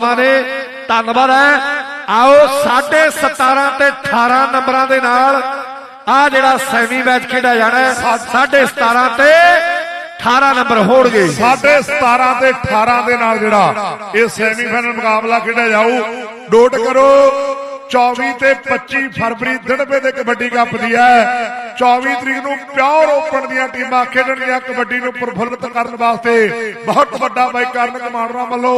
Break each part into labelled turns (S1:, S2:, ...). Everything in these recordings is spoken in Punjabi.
S1: ਮਾਂ ਨੇ ਧੰਨਵਾਦ ਹੈ। ਆਓ 17.5 ਤੇ 18 ਨੰਬਰਾਂ ਦੇ ਨਾਲ ਆ ਜਿਹੜਾ ਸੈਮੀ ਮੈਚ ਖੇਡਿਆ ਜਾਣਾ ਹੈ। 17.5 ਤੇ 18 ਨੰਬਰ ਹੋਣਗੇ।
S2: ਸਾਢੇ 17 ਤੇ 18 ਦੇ ਨਾਲ ਜਿਹੜਾ ਇਹ ਸੈਮੀ ਫਾਈਨਲ ਮੁਕਾਬਲਾ ਖੇਡਿਆ ਜਾਊ। ਨੋਟ ਕਰੋ 24 ਤੇ 25 ਫਰਵਰੀ ਦਿਨਵੇ ਦੇ ਕਬੱਡੀ ਕੱਪ ਦੀ ਹੈ। 24 ਤਰੀਕ ਨੂੰ ਪਿਓਰ ਓਪਨ ਦੀਆਂ ਟੀਮਾਂ ਖੇਡਣਗੀਆਂ ਕਬੱਡੀ ਨੂੰ ਪ੍ਰਫੁੱਲਤ ਕਰਨ ਵਾਸਤੇ। ਬਹੁਤ ਵੱਡਾ ਬਾਈ ਕਰਨ ਕਮਾਂਡਰਾਂ ਵੱਲੋਂ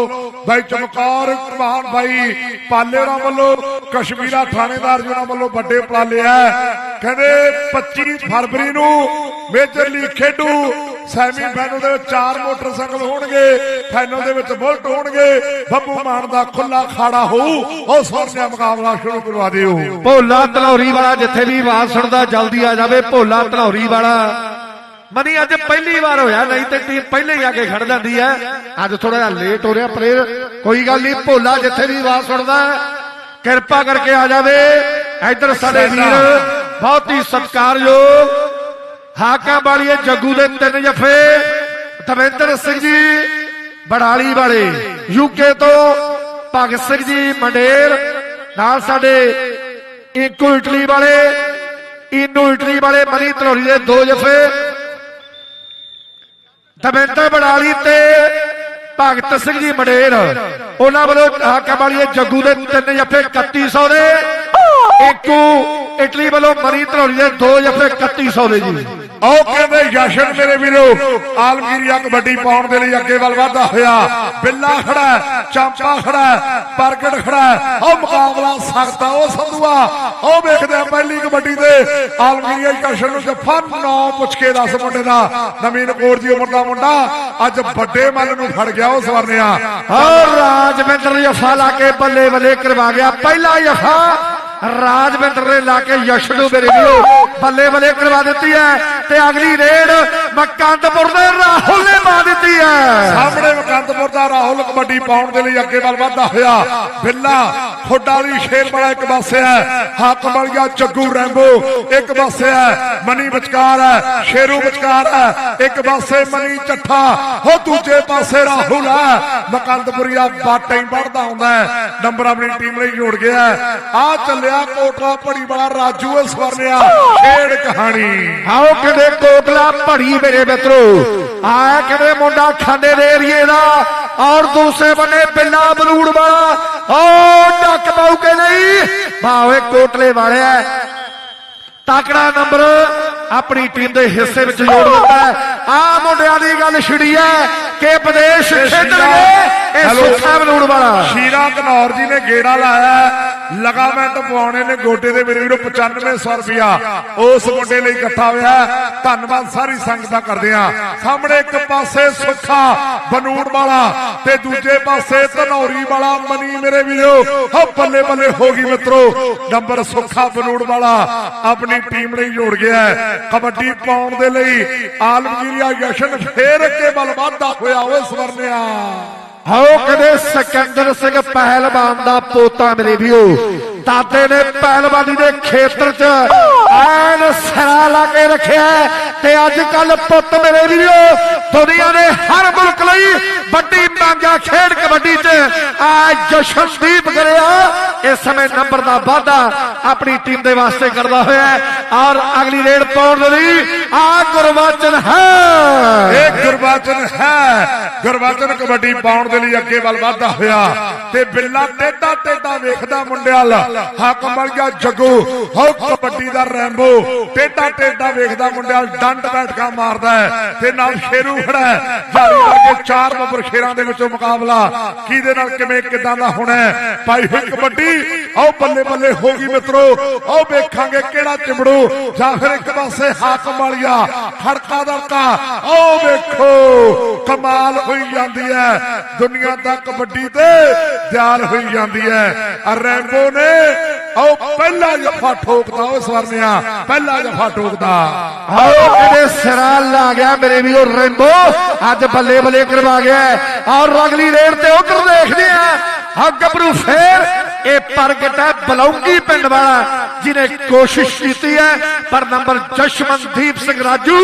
S2: ਬਾਈ ਚਮਕੌਰ ਕੁਮਾਨ ਬਾਈ ਪਾਲੇਰਾਂ ਵੱਲੋਂ, ਕਸ਼ਮੀਰਾ ਥਾਣੇਦਾਰ ਜੁਨਾ ਵੱਲੋਂ ਵੱਡੇ ਉਪਰਾਲੇ ਹੈ। ਕਹਿੰਦੇ 25 ਫਰਵਰੀ ਨੂੰ ਮੇਜਰ ਲੀਗ ਖੇਡੂ ਸੈਮੀ ਫਾਈਨਲ ਦੇ ਵਿੱਚ ਚਾਰ ਮੋਟਰਸਾਈਕਲ ਹੋਣਗੇ, ਫਾਈਨਲ ਦੇ ਵਿੱਚ ਬੁਲਟ ਹੋਣਗੇ। ਬੱਬੂ ਮਾਨ ਦਾ ਖੁੱਲਾ ਖਾੜਾ ਹੋਊ, ਉਹ ਸੋਹਣਿਆ ਮੁਕਾਬਲਾ ਸ਼ੁਰੂ ਕਰਵਾ ਦਿਓ।
S1: ਭੋਲਾ ਧਨੌਰੀ ਵਾਲਾ ਜਿੱਥੇ ਵੀ ਆਵਾਜ਼ ਸੁਣਦਾ ਜਲਦੀ ਆ ਜਾਵੇ ਭੋਲਾ ਧਨੌਰੀ ਵਾਲਾ। ਮਨੀ ਅੱਜ ਪਹਿਲੀ ਵਾਰ ਹੋਇਆ ਨਹੀਂ ਤੇ ਟੀਮ ਪਹਿਲੇ ਹੀ ਆ ਕੇ ਖੜ ਜਾਂਦੀ ਹੈ ਅੱਜ ਥੋੜਾ ਜਿਹਾ ਲੇਟ ਹੋ ਰਿਹਾ ਪਲੇਅਰ। ਕੋਈ ਗੱਲ ਨਹੀਂ ਭੋਲਾ ਜਿੱਥੇ ਵੀ ਆਵਾਜ਼ ਸੁਣਦਾ ਕਿਰਪਾ ਕਰਕੇ ਆ ਜਾਵੇ। ਇੱਧਰ ਸਾਡੇ ਵੀਰ ਬਹੁਤ ਹੀ ਸਤਿਕਾਰਯੋਗ ਹਾਕਾਂ ਵਾਲੀਏ ਜੱਗੂ ਦੇ ਤਿੰਨ ਜਫੇ ਦਵਿੰਦਰ ਸਿੰਘ ਜੀ ਬੜਾਲੀ ਵਾਲੇ। ਯੂਕੇ ਤੋਂ ਭਗਤ ਸਿੰਘ ਜੀ ਮੰਡੇਰ। ਨਾਲ ਸਾਡੇ ਇਕੋ ਇਟਲੀ ਵਾਲੇ ਇਨੋ ਇਟਲੀ ਵਾਲੇ ਮਨੀ ਧਨੌਰੀ ਦੇ ਦੋ ਜਫੇ। ਦਵਿੰਦਰ ਬੜਾਲੀ ਤੇ ਭਗਤ ਸਿੰਘ ਜੀ ਮੰਡੇਰ ਉਹਨਾਂ ਵੱਲੋਂ ਹਾਕਾਂ ਵਾਲੀਏ ਜੱਗੂ ਦੇ ਤਿੰਨ ਜਫੇ 3100 ਦੇ। ਇਕੋ ਇਟਲੀ ਵੱਲੋਂ ਮਨੀ ਧਨੌਰੀ ਦੇ ਦੋ ਜਫੇ 3100 ਦੇ ਜੀ।
S2: ਆਓ ਕਹਿੰਦੇ ਜਸ਼ਨ ਮੇਰੇ ਵੀਰੋ ਆਲਮਗੀਰੀਆ ਕਬੱਡੀ ਪਾਉਣ ਦੇ ਲਈ ਅੱਗੇ ਵੱਲ ਵਧਦਾ ਹੋਇਆ। ਬਿੱਲਾ ਖੜਾ ਚਾਂਪਾ ਖੜਾ ਪ੍ਰਗਟ ਖੜਾ ਹੈ। ਮੁਕਾਬਲਾ ਸਖਤ ਆ, ਉਹ ਸੰਧੂਆ ਆਓ ਵੇਖਦੇ ਆ ਪਹਿਲੀ ਕਬੱਡੀ ਦੇ ਆਲਮਗੀਰੀਆ ਜਸ਼ਨ ਨੂੰ ਜਫਾ ਨੌ ਪੁੱਛ ਕੇ ਦੱਸ ਮੁੰਡੇ ਦਾ। ਨਵੀਨ ਕੌਰ ਦੀ ਉਮਰ ਦਾ ਮੁੰਡਾ। ਅੱਜ ਵੱਡੇ ਮੱਲ ਨੂੰ ਫੜ ਗਿਆ ਉਹ ਸਵਰਨਿਆ
S1: ਔਰ ਰਾਜਵਿੰਦਰ ਜਫਾ ਲਾ ਕੇ ਬੱਲੇ ਬੱਲੇ ਕਰਵਾ ਗਿਆ। ਪਹਿਲਾ ਜਫਾ ਰਾਜਵਿੰਦਰ ਨੇ ਲਾ ਕੇ ਯਸ਼ ਨੂੰ ਮੇਰੇ ਵੀਰੋ ਬੱਲੇ ਬੱਲੇ ਕਰਵਾ ਦਿੱਤੀ ਹੈ ਤੇ ਅਗਲੀ ਰੇਡ ਮਕੰਦਪੁਰ ਦੇ ਰਾਹੁਲ ਨੇ ਦਿੱਤੀ ਹੈ
S2: ਸਾਹਮਣੇ ਮਕੰਦਪੁਰ ਦਾ ਰਾਹੁਲ ਕਬੱਡੀ ਪਾਉਣ ਦੇ ਲਈ ਅੱਗੇ ਵੱਲ ਵਧਦਾ ਹੋਇਆ। ਬਿੱਲਾ ਖੋਡਾ ਦੀ ਸ਼ੇਰ ਵਾਲਾ ਇੱਕ ਪਾਸੇ ਹੈ ਹੱਕ ਬਣ ਗਿਆ ਚੱਗੂ ਰੈਂਬੋ ਇੱਕ ਪਾਸੇ ਹੈ ਮਨੀ ਵਿਚਕਾਰ ਹੈ ਸ਼ੇਰੂ ਵਿਚਕਾਰ ਹੈ ਇੱਕ ਪਾਸੇ ਮਨੀ ਚੱਠਾ ਹੋ ਦੂਜੇ ਪਾਸੇ ਰਾਹੁਲ ਹੈ ਮਕੰਦਪੁਰੀਆ ਬਾਟਾ ਹੀ ਹੁੰਦਾ ਹੈ ਨੰਬਰ ਆਪਣੀ ਟੀਮ ਲਈ ਜੋੜ ਗਿਆ ਆ ਚੱਲਿਆ ਕੋਟਲਾ ਭੜੀ ਵਾਲਾ ਰਾਜੂ ਇਹ ਸਵਰਨਿਆ ਖੇਡ ਕਹਾਣੀ।
S1: ਆਓ ਕਿਤੇ ਕੋਟਲਾ ਭੜੀ ਮੇਰੇ ਮਿੱਤਰੋ। ਆ ਕਿਤੇ ਮੁੰਡਾ ਖਾਂਡੇ ਦੇ ਏਰੀਏ ਦਾ ਔਰ ਦੂਸਰੇ ਬੰਨੇ ਬਿੱਲਾ ਬਲੂੜ ਵਾਲਾ ਓ ਡੱਕ ਪਾਉ ਕੇ ਨਹੀਂ ਭਾਵੇਂ ਕੋਟਲੇ ਵਾਲਿਆ ਤਕੜਾ ਨੰਬਰ ਆਪਣੀ ਟੀਮ ਦੇ ਹਿੱਸੇ ਵਿੱਚ ਜੋੜ ਦਿੱਤਾ ਆ ਮੁੰਡਿਆਂ ਦੀ ਗੱਲ ਛਿੜੀ ਹੈ ਕਿ ਵਿਦੇਸ਼ ਖੇਡਣਗੇ ਇਹ। ਸੁੱਖਾ ਬਲੂੜ ਵਾਲਾ
S2: ਸ਼ੀਰਾ ਕਨੌਰ ਜੀ ਨੇ ਗੇੜਾ ਲਾਇਆ। ਲਗਾਮੈਂਟ ਪਵਾਉਣੇ ਨੇ, ਗੋਡੇ ਦੇ ਮੇਰੇ ਵੀਰੋ 9500 ਰੁਪਿਆ ਉਸ ਮੁੰਡੇ ਲਈ ਇਕੱਠਾ ਹੋਇਆ ਧੰਨਵਾਦ, ਸਾਰੀ ਸੰਗਤ ਦਾ ਕਰਦੇ ਆ ਸਾਹਮਣੇ ਇੱਕ ਪਾਸੇ ਸੁੱਖਾ ਬਨੂੜ ਵਾਲਾ ਤੇ ਦੂਜੇ ਪਾਸੇ ਧਨੌਰੀ ਵਾਲਾ ਮਨੀ ਮੇਰੇ ਵੀਰੋ। ਹੋ ਬੱਲੇ ਬੱਲੇ ਹੋ ਗਈ ਮਿੱਤਰੋ। ਨੰਬਰ ਸੁੱਖਾ ਬਨੂੜ ਵਾਲਾ ਆਪਣੀ ਟੀਮ ਲਈ ਜੋੜ ਗਿਆ ਕਬੱਡੀ ਪਾਉਣ ਦੇ ਲਈ ਆਲਮਗੀਰੀਆ ਜਸ਼ਨ ਫੇਰ ਅੱਗੇ ਵੱਲ ਵਾਧਾ ਹੋਇਆ ਓਏ ਸਵਰਨਿਆ।
S1: ਹਾਓ ਕਦੇ ਸਿਕੰਦਰ ਸਿੰਘ ਪਹਿਲਵਾਨ ਦਾ ਪੋਤਾ ਮੇਰੇ ਵੀਓ। ਦਾਦੇ ਨੇ ਪਹਿਲਵਾਨੀ ਦੇ ਖੇਤਰ 'ਚ ਐਨ ਸਿਰਾ ਲਾ ਕੇ ਰੱਖਿਆ ਤੇ ਅੱਜ ਕੱਲ ਪੁੱਤ ਮੇਰੇ ਵੀਓ ਦੁਨੀਆ ਦੇ ਹਰ ਮੁਲਕ ਲਈ ਵੱਡੀ ਮੰਗਾ ਖੇਡ ਕਬੱਡੀ 'ਚ। ਆ ਜਸ਼ਨਦੀਪ ਕਰਿਆ ਇਸ ਸਮੇਂ ਨੰਬਰ ਦਾ ਵਾਧਾ ਆਪਣੀ ਟੀਮ ਦੇ ਵਾਸਤੇ ਕਰਦਾ ਹੋਇਆ ਔਰ ਅਗਲੀ ਰੇਡ ਪਾਉਣ ਲਈ ਆ ਗੁਰਵਾਚਨ ਹੈ।
S2: ਇਹ ਗੁਰਬਾਚਨ ਹੈ। ਗੁਰਬਾਚਨ ਕਬੱਡੀ ਪਾਉਣ ਦੇ ਲਈ ਅੱਗੇ ਵੱਲ ਵਧਦਾ ਹੋਇਆ। ਤੇ ਬਿੱਲਾ ਟੇਡਾ ਟੇਡਾ ਵੇਖਦਾ ਮੁੰਡਿਆਲ ਹੱਕ ਮਰ ਗਿਆ ਜੱਗੂ। ਹੋ ਕਬੱਡੀ ਦਾ ਰੈਂਬੋ। ਟੇਡਾ ਟੇਡਾ ਵੇਖਦਾ ਮੁੰਡਿਆਲ ਡੰਡ ਬੈਠਕਾ ਮਾਰਦਾ ਹੈ ਤੇ ਨਾਲ ਸ਼ੇਰੂ ਖੜਾ ਹੈ। ਜਾਰੀ ਕਰਕੇ ਚਾਰ ਨੰਬਰ ਸ਼ੇਰਾਂ ਦੇ ਵਿੱਚੋਂ ਮੁਕਾਬਲਾ ਕਿਹਦੇ ਨਾਲ ਕਿਵੇਂ ਕਿਦਾਂ ਦਾ ਹੋਣਾ ਹੈ? ਭਾਈ ਹੋਈ ਕਬੱਡੀ ਆਓ ਬੱਲੇ ਬੱਲੇ ਹੋ ਗਈ ਮਿੱਤਰੋ ਆਓ ਵੇਖਾਂਗੇ ਕਿਹੜਾ ਚਿਮੜੂ ਜਾਂ ਫਿਰ ਇੱਕ ਪਾਸੇ ਹਾਕਮ ਵਾਲੀਆ ਖੜਕਾ ਦੜਕਾ। ਆਓ ਵੇਖੋ ਕਮਾਲ ਹੋਈ ਜਾਂਦੀ ਹੈ। ਦੁਨੀਆ ਦਾ ਕਬੱਡੀ ਤੇ ਦਿਆਲ ਹੋਈ ਜਾਂਦੀ ਹੈ। ਰੈਂਬੋ ਨੇ ਆਓ, ਪਹਿਲਾ ਜਫਾ ਠੋਕਦਾ, ਉਹ ਸਵਰਨਿਆ, ਪਹਿਲਾ ਜਫਾ ਠੋਕਦਾ।
S1: ਆਓ ਕਿਤੇ ਸਿਰਾ ਲਾ ਗਿਆ ਮੇਰੇ ਵੀਰੋ ਰੈਂਬੋ? ਅੱਜ ਬੱਲੇ ਬੱਲੇ ਕਰਵਾ ਗਿਆ ਔਰ ਅਗਲੀ ਰੇਡ ਤੇ ਉਧਰ ਦੇਖਦੇ ਆ ਆ ਗੱਭਰੂ ਫੇਰ, ਇਹ ਪ੍ਰਗਟ ਹੈ ਬਲੌਂਗੀ ਪਿੰਡ ਵਾਲਾ ਜਿਨੇ ਕੋਸ਼ਿਸ਼ ਕੀਤੀ ਹੈ। ਪਰ ਨੰਬਰ ਜਸ਼ਮਨਦੀਪ ਸਿੰਘ ਰਾਜੂ,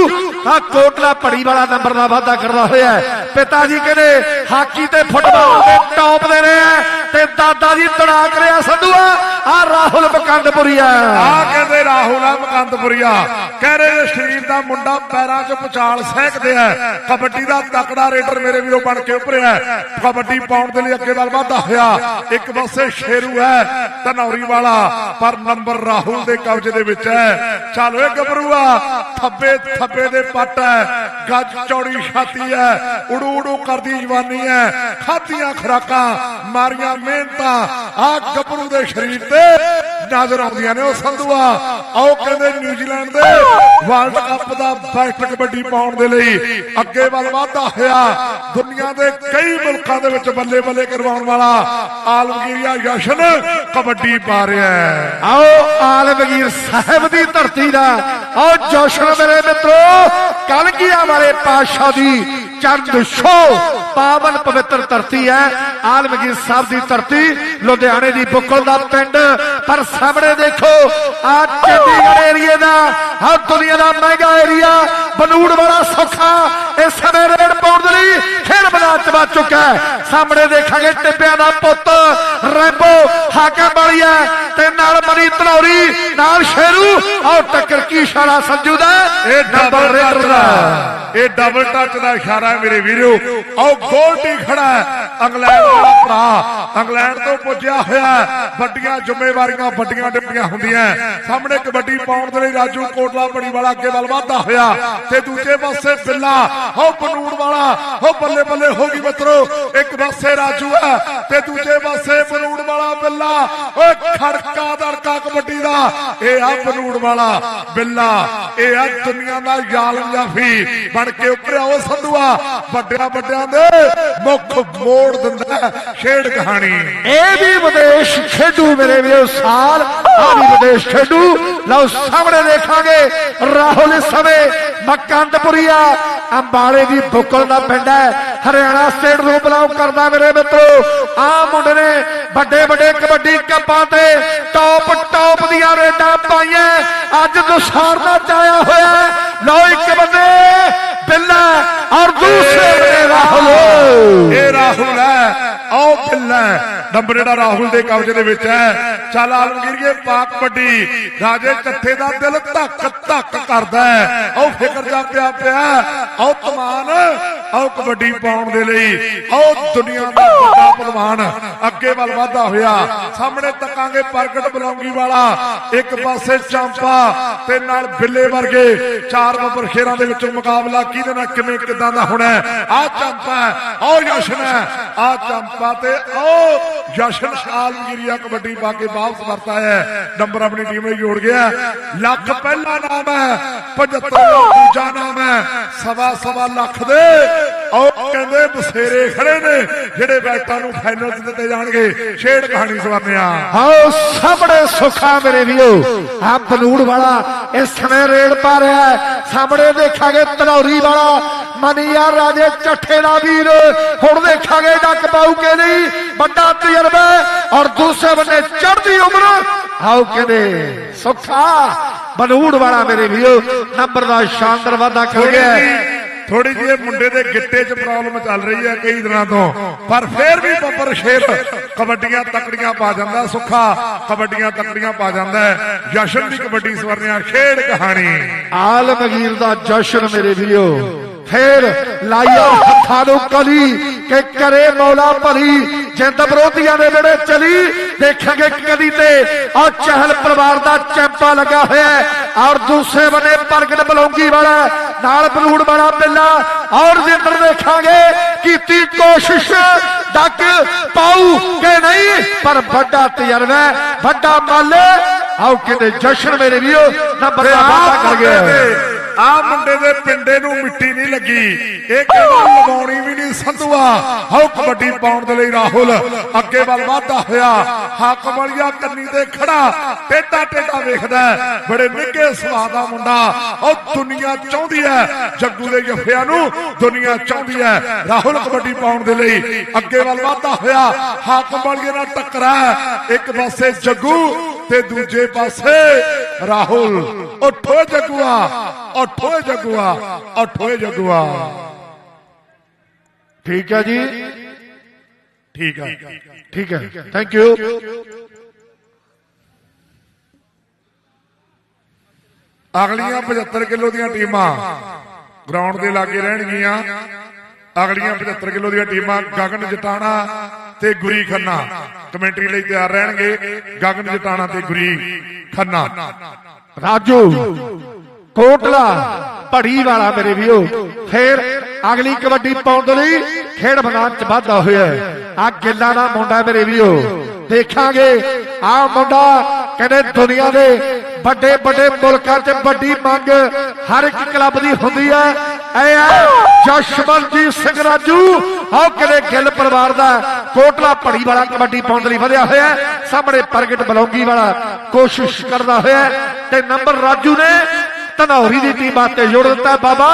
S1: ਆ ਕੋਟਲਾ ਪੜੀ ਵਾਲਾ ਨੰਬਰ ਦਾ ਵਾਅਦਾ ਕਰਦਾ ਹੋਇਆ ਪਿਤਾ ਜੀ ਕਹਿੰਦੇ, ਹਾਕੀ ਤੇ ਫੁੱਟਬਾਲ ਦੇ ਟੌਪ ਦੇ ਰਹੇ ਆ ਤੇ ਦਾਦਾ ਜੀ ਤੜਾਕ ਰਿਹਾ ਸੰਧੂਆ। ਆ ਰਾਹੁਲ ਬਕੰਦਪੁਰੀਆ
S2: ਆ। ਕਹਿੰਦੇ ਰਾਹੁਲ ਆ ਮਕੰਦਪੁਰੀਆ ਕਹਿ ਰਹੇ ਸਰੀਰ ਦਾ ਮੁੰਡਾ ਪੈਰਾਂ 'ਚ ਪਛਾਲ ਸਹਿਕਦੇ ਆ। ਕਬੱਡੀ ਦਾ ਤਕੜਾ ਰੇਡਰ ਮੇਰੇ ਵੀਰੋ ਬਣ ਕੇ ਉੱਭਰਿਆ ਕਬੱਡੀ ਪਾਉਣ ਦੇ ਲਈ ਅੱਗੇ ਵੱਲ ਵਧਦਾ ਹੋਇਆ। ਇੱਕ ਪਾਸੇ ਸ਼ੇਰੂ ਹੈ ਧਨੌਰੀ ਵਾਲਾ, ਪਰ ਨੰਬਰ ਰਾਹੁਲ ਦੇ ਕਬਜ਼ੇ ਦੇ ਵਿੱਚ ਹੈ। ਚੱਲ ਓਏ ਗੱਭਰੂਆ, ਥੱਬੇ ਥੱਬੇ ਦੇ ਪੱਟ ਹੈ। ਗੱਜ ਚੌੜੀ ਛਾਤੀ ਹੈ। ਉੜੂ ਉੜੂ ਕਰਦੀ ਜਵਾਨੀ ਹੈ। ਖਾਧੀਆਂ ਖਰਾਕਾਂ, ਮਾਰੀਆਂ ਮਿਹਨਤਾਂ ਆ ਗੱਭਰੂ ਦੇ ਸਰੀਰ ਤੇ ਨਜ਼ਰ ਆਉਂਦੀਆਂ ਨੇ ਉਹ ਸੰਧੂਆ ਆਓ ਕਹਿੰਦੇ ਨਿਊਜ਼ੀਲੈਂਡ ਦੇ ਵਰਲਡ ਕੱਪ ਦਾ ਬੈਸਟ ਕਬੱਡੀ ਪਾਉਣ ਦੇ ਲਈ ਅੱਗੇ ਵੱਲ ਵਧਦਾ ਹੋਇਆ ਦੁਨੀਆ ਦੇ ਕਈ ਮੁਲਕਾਂ ਦੇ ਵਿੱਚ ਬੱਲੇ ਬੱਲੇ ਕਰਵਾਉਣ ਵਾਲਾ ਆਲਮਗੀਰੀਆ ਜਸ਼ਨ ਕਬੱਡੀ ਪਾ ਰਿਹਾ ਹੈ
S1: ਆਓ ਆਲਮਗੀਰ ਸਾਹਿਬ ਦੀ ਧਰਤੀ ਦਾ ਆਓ ਜੋਸ਼ਨ ਮੇਰੇ ਮਿੱਤਰੋ ਕਲਗੀਆਂ ਵਾਲੇ ਪਾਤਸ਼ਾਹ ਦੀ ਚੰਦ ਛੋ ਪਾਵਨ ਪਵਿੱਤਰ ਧਰਤੀ ਹੈ। ਆਲਮਗੀਰ ਸਾਹਿਬ ਦੀ ਧਰਤੀ, ਲੁਧਿਆਣੇ ਦੀ ਬੁੱਕਲ ਦਾ ਪਿੰਡ। ਪਰ ਸਾਹਮਣੇ ਦੇਖੋ, ਆ ਚੰਡੀਗੜ੍ਹ ਏਰੀਏ ਦਾ, ਹਰ ਦੁਨੀਆ ਦਾ ਮਹਿੰਗਾ ਏਰੀਆ ਬਨੂੜ ਵਾਲਾ ਸੌਖਾ। ਇਸ ਸਮੇਂ ਰੇਡ ਪਾਉਣ ਦੇ ਲਈ ਖੇਡ ਮੈਦਾਨ ਚ ਵੱਜ ਚੁੱਕਾ ਹੈ। ਸਾਹਮਣੇ ਦੇਖਾਂਗੇ ਟਿੱਬਿਆਂ ਦਾ ਪੁੱਤ ਰੈਂਬੋ ਹਾਕਮ ਵਾਲੀਆ ਤੇ ਨਾਲ ਮਨੀ ਧਨੌਰੀ ਨਾਲ ਸ਼ੇਰੂ। ਆਓ ਟੱਕਰ ਕੀ ਇਸ਼ਾਰਾ ਸੰਜੂ ਦਾ?
S2: ਇਹ ਡਬਲ ਰੇਡਰ ਦਾ। ਇਹ ਡਬਲ ਟੱਚ ਦਾ ਇਸ਼ਾਰਾ ਹੈ ਮੇਰੇ ਵੀਰੋ। ਆਓ ਗੋਲਡੀ ਖੜਾ ਹੈ। ਇੰਗਲੈਂਡ ਦਾ ਭਰਾ। ਇੰਗਲੈਂਡ ਤੋਂ ਪੁੱਜਿਆ ਹੋਇਆ। ਵੱਡੀਆਂ ਜ਼ਿੰਮੇਵਾਰੀਆਂ ਵੱਡੀਆਂ ਡਿੱਪੀਆਂ ਹੁੰਦੀਆਂ ਸਾਹਮਣੇ ਕਬੱਡੀ ਪਾਉਣ ਦੇ ਲਈ ਰਾਜੂ ਕੋਟਲਾ ਬੜੀ ਵਾਲਾ ਅੱਗੇ ਵੱਲ ਵਧਦਾ ਹੋਇਆ। ਤੇ ਦੂਜੇ ਪਾਸੇ ਬਿੱਲਾ ਹੋ ਬਨੂੜ ਵਾਲਾ, ਹੋ ਬੱਲੇ ਬੱਲੇ ਹੋ ਗਈ ਮਿੱਤਰੋ, ਇੱਕ ਪਾਸੇ ਰਾਜੂ ਹੈ ਤੇ ਦੂਜੇ ਪਾਸੇ ਬਨੂੜ ਵਾਲਾ ਬਿੱਲਾ। ਓਏ ਖੜਕਾ ਦੜਕਾ ਕਬੱਡੀ ਦਾ, ਇਹ ਆ ਬਨੂੜ ਵਾਲਾ ਬਿੱਲਾ। ਇਹ ਆ ਦੁਨੀਆ ਦਾ ਜ਼ਾਲਮ ਜਾਫੀ ਬਣ ਕੇ ਉੱਪਰਿਆ ਉਹ ਸੰਧੂਆ, ਵੱਡਿਆਂ ਵੱਡਿਆਂ ਦੇ ਮੁੱਖ ਮੋੜ ਦਿੰਦਾ ਹੈ ਖੇਡ ਕਹਾਣੀ।
S1: ਇਹ ਵੀ ਵਿਦੇਸ਼ ਖੇਡੂ ਮੇਰੇ ਵੀਰੋ, ਸਾਲ ਆ ਵੀ ਵਿਦੇਸ਼ ਖੇਡੂ। ਲਓ ਸਾਹਮਣੇ ਦੇਖਾਂਗੇ ਰਾਹੁਲ ਇਸ ਸਮੇਂ ਮਕੰਦਪੁਰੀਆ ਅੰਬਾਲੇ ਦੀ ਬੁੱਕਲ ਦਾ ਪਿੰਡ ਹੈ। ਹਰਿਆਣਾ ਸਟੇਟ ਨੂੰ ਬਲੌਂਗ ਕਰਦਾ ਮੇਰੇ ਮਿੱਤਰੋ। ਆ ਮੁੰਡੇ ਨੇ ਵੱਡੇ ਵੱਡੇ ਕਬੱਡੀ ਕੱਪਾਂ ਤੇ ਟੌਪ ਟੌਪ ਦੀਆਂ ਰੇਡਾਂ ਪਾਈਆਂ। ਅੱਜ ਦੁਸਾਰ ਦਾ ਚਾਇਆ ਹੋਇਆ ਲਓ ਇੱਕ ਬੰਦੇ, ਬਿੱਲਾ ਔਰ ਦੂਸਰੇ ਬੰਦੇ ਰਾਹੁਲ।
S2: ਇਹ ਰਾਹੁਲ ਹੈ। ਆਓ ਬਿੱਲਾ ਨੰਬਰ ਜਿਹੜਾ ਰਾਹੁਲ ਦੇ ਕਬਜ਼ੇ ਦੇ ਵਿੱਚ ਹੈ। ਚੱਲ ਆਲਮਗੀਰੀਏ ਪਾਕ ਵੱਡੀ। ਰਾਜੇ ਚੱਠੇ ਦਾ ਦਿਲ ਧੱਕ ਧੱਕ ਕਰਦਾ ਹੈ। ਆਓ ਫਿਕਰ ਜਾ ਪਿਆ ਪਿਆ। ਆਓ ਤਮਾਨ ਆਓ ਕਬੱਡੀ ਪਾਉਣ ਦੇ ਲਈ। ਆਓ ਦੁਨੀਆ ਦਾ ਵੱਡਾ ਪਹਿਲਵਾਨ। ਅੱਗੇ ਵੱਲ ਵਧਦਾ ਹੋਇਆ। ਸਾਹਮਣੇ ਤੱਕਾਂਗੇ ਪ੍ਰਗਟ ਬਲੌਂਗੀ ਵਾਲਾ। ਇੱਕ ਪਾਸੇ ਚਾਂਪਾ ਤੇ ਨਾਲ ਬਿੱਲੇ ਵਰਗੇ। ਚਾਰ ਨੰਬਰ ਸ਼ੇਰਾਂ ਦੇ ਵਿੱਚੋਂ ਮੁਕਾਬਲਾ ਕਿਹਦੇ ਨਾਲ, ਕਿਵੇਂ, ਕਿਦਾਂ ਦਾ ਹੋਣਾ ਆ ਚਾਂਪਾ ਆਓ ਜਸ਼ਨ ਹੈ। ਆ ਚਾਂਪਾ ਤੇ ਆਓ ਜਸ਼ਨ ਆਲਮਗੀਰੀਆ ਕਬੱਡੀ ਪਾ ਕੇ ਵਾਪਸ ਵਰਤਾ ਹੈ ਨੰਬਰ ਆਪਣੀ ਟੀਮ ਨੇ ਜੋੜ ਗਿਆ ਲੱਖ ਪਹਿਲਾ ਨਾਮ ਹੈ 75 ਦੂਜਾ ਨਾਮ ਹੈ ਸਵਾ ਸਵਾ ਲੱਖ ਦੇ ਆਓ ਕਹਿੰਦੇ ਬਸੇਰੇ ਖੜੇ ਨੇ, ਜਿਹੜੇ ਬੈਟਾਂ ਨੂੰ ਫਾਈਨਲ 'ਚ ਦਿੱਤੇ ਜਾਣਗੇ। ਛੇੜ ਕਹਾਣੀ ਸਵਰਨਿਆ
S1: ਆਓ, ਸਾਹਮਣੇ ਸੁੱਖਾ ਮੇਰੇ ਵੀਰੋ। ਆ ਬਨੂੜ ਵਾਲਾ ਇਸ ਸਮੇਂ ਰੇਡ ਪਾ ਰਿਹਾ ਹੈ। ਸਾਹਮਣੇ ਦੇਖਾਂਗੇ ਧਨੌਰੀ ਵਾਲਾ। ਮਨੀਆ ਰਾਜੇ ਚੱਠੇ ਦਾ ਵੀਰ। ਹੁਣ ਦੇਖਾਂਗੇ ਡੱਕ ਪਾਉ ਕੇ ਨਹੀਂ। ਵੱਡਾ ਤਜਰਬਾ ਔਰ ਦੂਸਰੇ ਬੰਨੇ ਚੜ੍ਹਦੀ ਉਮਰ। ਆਓ ਕਹਿੰਦੇ, ਸੁੱਖਾ, ਬਨੂੜ ਵਾਲਾ ਮੇਰੇ ਵੀਰੋ। ਨੰਬਰ ਦਾ ਸ਼ਾਨਦਾਰ ਵਾਧਾ ਕਰ ਗਿਆ
S2: ਥੋੜੀ ਜਿਹੀ ਮੁੰਡੇ ਦੇ ਗਿੱਟੇ 'ਚ ਪ੍ਰੋਬਲਮ ਚੱਲ ਰਹੀ ਹੈ ਕਈ ਦਿਨਾਂ ਤੋਂ। ਪਰ ਫੇਰ ਵੀ ਬੱਬਰ ਸ਼ੇਰ ਕਬੱਡੀਆਂ ਤਕੜੀਆਂ ਪਾ ਜਾਂਦਾ, ਸੁੱਖਾ ਕਬੱਡੀਆਂ ਤਕੜੀਆਂ ਪਾ ਜਾਂਦਾ ਜਸ਼ਨ ਦੀ ਕਬੱਡੀ ਸਵਰਨਿਆ ਖੇਡ ਕਹਾਣੀ।
S1: ਆਲਮਗੀਰ ਦਾ ਜਸ਼ਨ ਮੇਰੇ ਵੀਰੋ। ਫੇਰ ਲਾਇਆ ਹੱਥਾਂ ਨੂੰ ਕਲੀ ਕਿ ਕਰੇ ਮੌਲਾ ਭਲੀ ਜਿੰਦ ਵਿਰੋਧੀਆਂ ਦੇ ਵੇੜੇ ਚਲੀ। ਦੇਖਾਂਗੇ ਕਦੀ ਤੇ ਔਰ ਚਹਿਲ ਪਰਿਵਾਰ ਦਾ ਚੈਂਪਾ ਲੱਗਾ ਹੋਇਆ ਔਰ ਦੂਸਰੇ ਬੰਨੇ ਪ੍ਰਗਟ ਬਲੌਂਗੀ ਵਾਲਾ ਨਾਲ ਬਲੂੜ ਵਾਲਾ ਬਿੱਲਾ। ਔਰ ਜਿੰਦਰ ਦੇਖਾਂਗੇ ਕੀਤੀ ਕੋਸ਼ਿਸ਼ ਡੱਕ ਪਾਉ ਕਿ ਨਹੀਂ ਪਰ ਵੱਡਾ ਤਜਰਬਾ ਹੈ, ਵੱਡਾ ਮੱਲ ਆਓ ਕਿਤੇ ਜਸ਼ਨ ਮੇਰੇ ਵੀਰੋ ਨੰਬਰ ਦਾ ਵਾਅਦਾ ਕਰ ਗਿਆ
S2: ਆ ਮੁੰਡੇ ਦੇ ਪਿੰਡੇ ਨੂੰ ਮਿੱਟੀ ਨਹੀਂ ਲੱਗੀ। ਇਹ ਕਹਿੰਦਾ ਲਵਾਉਣੀ ਵੀ ਨਹੀਂ ਸੰਧੂਆ। ਹਉ ਕਬੱਡੀ ਪਾਉਣ ਦੇ ਲਈ ਰਾਹੁਲ, ਅੱਗੇ ਵੱਲ ਵਧਦਾ ਹੋਇਆ। ਹੱਕ ਵਾਲੀਆ ਕੰਨੀ ਤੇ ਖੜਾ ਟੇਡਾ ਟੇਡਾ ਵੇਖਦਾ ਬੜੇ ਨਿੱਘੇ ਸੁਭਾਅ ਦਾ ਮੁੰਡਾ। ਉਹ ਦੁਨੀਆ ਚਾਹੁੰਦੀ ਹੈ, ਜੱਗੂ ਦੇ ਜਫਿਆਂ ਨੂੰ ਦੁਨੀਆ ਚਾਹੁੰਦੀ ਹੈ। ਰਾਹੁਲ ਕਬੱਡੀ ਪਾਉਣ ਦੇ ਲਈ ਅੱਗੇ ਵੱਲ ਵਾਧਾ ਹੋਇਆ। ਹੱਕ ਵਾਲੀਏ ਨਾਲ ਟੱਕਰਾ ਇੱਕ ਪਾਸੇ ਜੱਗੂ ਤੇ ਦੂਜੇ ਪਾਸੇ ਰਾਹੁਲ, ਉੱਠੋ ਜੱਗੂਆ ਉੱਠੋ ਜੱਗੂਆ ਉੱਠੋ ਜੱਗੂਆ।
S1: ਠੀਕ ਹੈ ਜੀ?
S2: ਠੀਕ ਆ
S1: ਠੀਕ ਹੈ। ਥੈਂਕ ਯੂ
S2: ਅਗਲੀਆਂ 75 ਕਿਲੋ ਦੀਆਂ ਟੀਮਾਂ ਗਰਾਊਂਡ ਦੇ ਲਾਗੇ ਰਹਿਣਗੀਆਂ। ਅਗਲੀਆਂ 75 ਕਿਲੋ ਦੀਆਂ ਟੀਮਾਂ ਗਗਨ ਜਟਾਣਾ ਤੇ ਗੁਰੀ ਖੰਨਾ। ਕਮੈਂਟਰੀ ਲਈ ਤਿਆਰ ਰਹਿਣਗੇ ਗਗਨ ਜਟਾਣਾ ਤੇ ਗੁਰੀ ਖੰਨਾ।
S1: ਰਾਜੂ, ਕੋਟਲਾ, ਭੜੀ ਵਾਲਾ ਮੇਰੇ ਵੀਓ ਫੇਰ ਅਗਲੀ ਕਬੱਡੀ ਪਾਉਣ ਦੇ ਲਈ ਖੇਡ ਮੈਦਾਨ ਚ ਵਾਧਾ ਹੋਇਆ ਆ ਗਿੱਲਾ ਦਾ ਮੁੰਡਾ ਮੇਰੇ ਵੀਓ ਦੇਖਾਂਗੇ, ਆ ਮੁੰਡਾ ਕਹਿੰਦੇ ਦੁਨੀਆ ਦੇ ਵੱਡੇ ਵੱਡੇ ਮੁਲਕਾਂ 'ਚ ਵੱਡੀ ਮੰਗ ਹਰ ਇੱਕ ਕਲੱਬ ਦੀ ਹੁੰਦੀ ਹੈ। ਐ ਜਸ਼ਮਨਜੀਤ ਸਿੰਘ ਰਾਜੂ। ਆਹ ਕਿਤੇ ਗਿੱਲ ਪਰਿਵਾਰ ਦਾ ਕੋਟਲਾ ਭੜੀ ਵਾਲਾ ਕਬੱਡੀ ਪਾਉਣ ਦੇ ਲਈ ਵਧਿਆ ਹੋਇਆ ਸਾਹਮਣੇ ਪ੍ਰਗਟ ਬਲੌਂਗੀ ਵਾਲਾ ਕੋਸ਼ਿਸ਼ ਕਰਦਾ ਹੋਇਆ ਤੇ ਨੰਬਰ ਰਾਜੂ ਨੇ ਧਨੌਰੀ ਦੀ ਟੀਮ ਵਾਸਤੇ ਜੋੜ ਦਿੱਤਾ ਬਾਬਾ